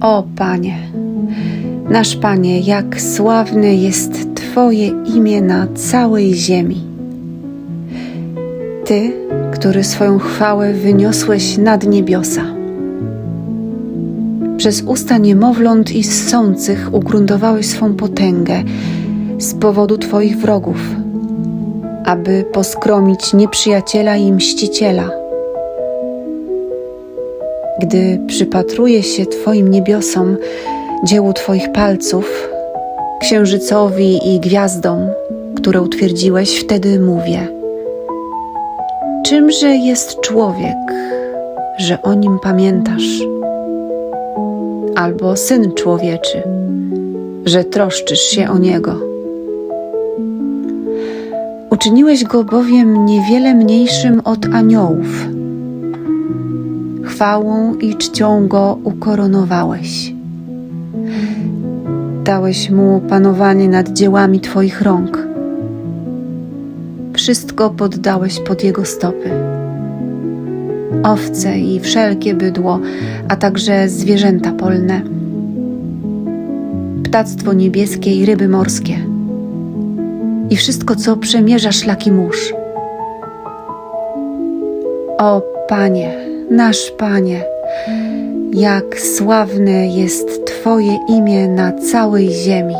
O Panie, nasz Panie, jak sławne jest Twoje imię na całej ziemi. Ty, który swoją chwałę wyniosłeś nad niebiosa. Przez usta niemowląt i ssących ugruntowałeś swą potęgę z powodu Twoich wrogów, aby poskromić nieprzyjaciela i mściciela. Gdy przypatruję się Twoim niebiosom, dziełu Twoich palców, księżycowi i gwiazdom, które utwierdziłeś, wtedy mówię: Czymże jest człowiek, że o nim pamiętasz? Albo syn człowieczy, że troszczysz się o niego. Uczyniłeś go bowiem niewiele mniejszym od aniołów. Chwałą i czcią go ukoronowałeś. Dałeś mu panowanie nad dziełami Twoich rąk. Wszystko poddałeś pod jego stopy. Owce i wszelkie bydło, a także zwierzęta polne, ptactwo niebieskie i ryby morskie, i wszystko, co przemierza szlaki mórz. O Panie, nasz Panie, jak sławne jest Twoje imię na całej ziemi.